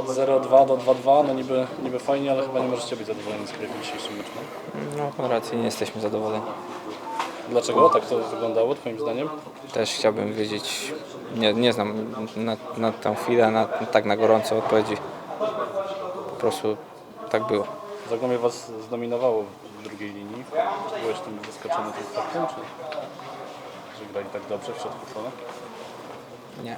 od 0-2 do 2-2, no niby, niby fajnie, ale chyba nie możecie być zadowoleni z gry w dzisiejszym meczu. No? No, racji, nie jesteśmy zadowoleni. Dlaczego tak to wyglądało Twoim zdaniem? Też chciałbym wiedzieć, nie, nie znam na, na tę chwilę, na, tak na gorąco odpowiedzi. Po prostu tak było. Zagłębie Was zdominowało w drugiej linii. Byłeś tym zaskoczony tym faktem, czy że grali tak dobrze w środku pola? Nie,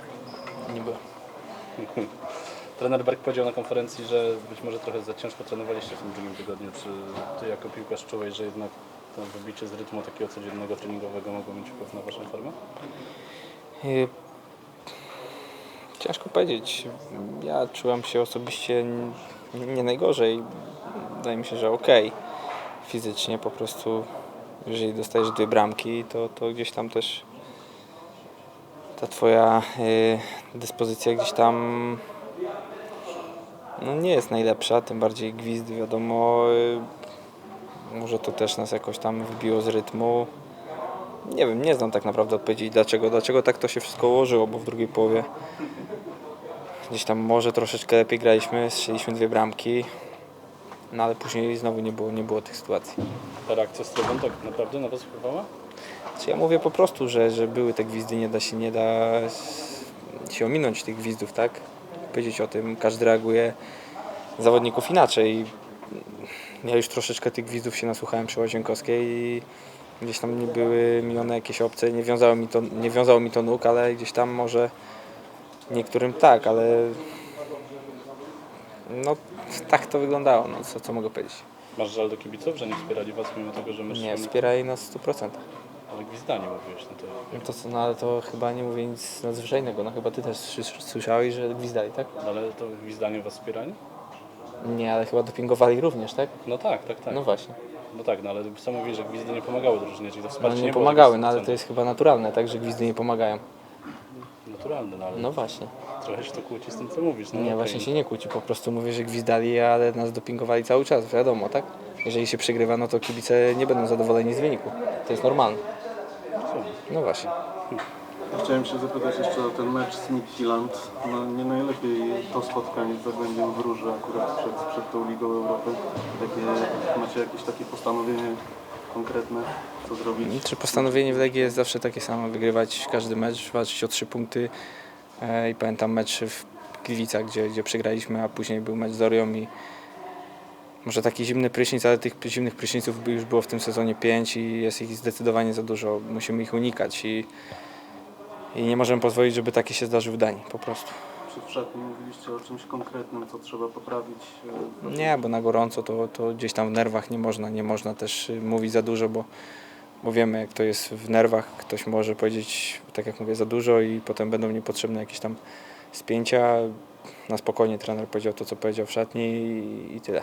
nie. Trener Berg powiedział na konferencji, że być może trochę za ciężko trenowaliście w tym drugim tygodniu. Czy Ty jako piłkarz czułeś, że jednak to wybicie z rytmu takiego codziennego treningowego mogło mieć wpływ na Waszą formę? Y, Ciężko powiedzieć. Ja czułem się osobiście nie najgorzej. Wydaje mi się, że okej. Fizycznie po prostu, jeżeli dostajesz dwie bramki, to, to gdzieś tam też ta twoja y, dyspozycja gdzieś tam no nie jest najlepsza, tym bardziej gwizdy wiadomo. Y, może to też nas jakoś tam wybiło z rytmu. Nie wiem, nie znam tak naprawdę odpowiedzi dlaczego, dlaczego tak to się wszystko ułożyło, bo w drugiej połowie gdzieś tam może troszeczkę lepiej graliśmy, strzeliśmy dwie bramki, no ale później znowu nie było, nie było tych sytuacji. Ta reakcja z trybun tak naprawdę na Was wpływała? Czy ja mówię po prostu, że, że były te gwizdy, nie da się, nie da się ominąć tych gwizdów, tak? Powiedzieć o tym, każdy reaguje zawodników inaczej. Ja już troszeczkę tych gwizdów się nasłuchałem przy Łazienkowskiej i gdzieś tam nie były mi one jakieś obce, nie wiązało mi to, nie wiązało mi to nóg, ale gdzieś tam może niektórym tak, ale no tak to wyglądało, no co, co mogę powiedzieć. Masz żal do kibiców, że nie wspierali Was mimo tego, że mecz Nie, wspieraj nas 100%. Gwizdanie mówiłeś, no to No to, co- no ale to chyba nie mówię nic nadzwyczajnego. No chyba ty też słys- słyszałeś, że gwizdali, tak? ale to gwizdanie Was wspierali? Nie, ale chyba dopingowali również, tak? No tak, tak, tak. No właśnie. No tak, no ale sam mówisz, że gwizdy nie pomagały drużynie, czyli to No wsparcie nie było pomagały, no ale to jest chyba naturalne, tak? Że gwizdy nie pomagają. Naturalne, no ale No właśnie. trochę się to kłóci z tym, co mówisz. No, Nie, okej. właśnie się nie kłóci. Po prostu mówię, że gwizdali, ale nas dopingowali cały czas, wiadomo, tak? Jeżeli się przegrywa, no to kibice nie będą zadowoleni z wyniku. To jest normalne. No właśnie. Chciałem się zapytać jeszcze o ten mecz z Midtjylland. No, nie najlepiej to spotkanie z Zagłębiem wróży akurat przed, przed tą Ligą Europy. Takie, macie jakieś takie postanowienie konkretne, co zrobić? Czy postanowienie w Legii jest zawsze takie samo, wygrywać każdy mecz, walczyć o trzy punkty. E, I pamiętam mecz w Gliwicach, gdzie, gdzie przegraliśmy, a później był mecz z Orią i może taki zimny prysznic, ale tych zimnych pryszniców już było w tym sezonie pięć i jest ich zdecydowanie za dużo. Musimy ich unikać i, i nie możemy pozwolić, żeby takie się zdarzył w Danii, po prostu. Przed szatni mówiliście o czymś konkretnym, co trzeba poprawić. e, Nie, bo na gorąco to, to gdzieś tam w nerwach nie można, nie można też y, mówić za dużo, bo, bo wiemy jak to jest w nerwach. Ktoś może powiedzieć, tak jak mówię, za dużo i potem będą niepotrzebne jakieś tam spięcia. Na spokojnie trener powiedział to, co powiedział w szatni i, i tyle.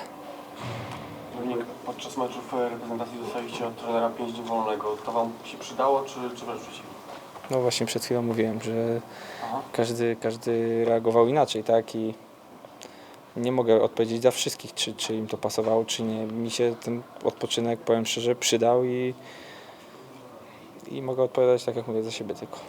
Dominik, podczas meczów e, reprezentacji dostaliście od trenera 5 dni wolnego. To Wam się przydało, czy, czy wręcz przeciwnie? No właśnie przed chwilą mówiłem, że Aha. każdy, każdy reagował inaczej, tak? I nie mogę odpowiedzieć za wszystkich, czy, czy im to pasowało, czy nie. Mi się ten odpoczynek, powiem szczerze, przydał i, i mogę odpowiadać tak, jak mówię, za siebie tylko.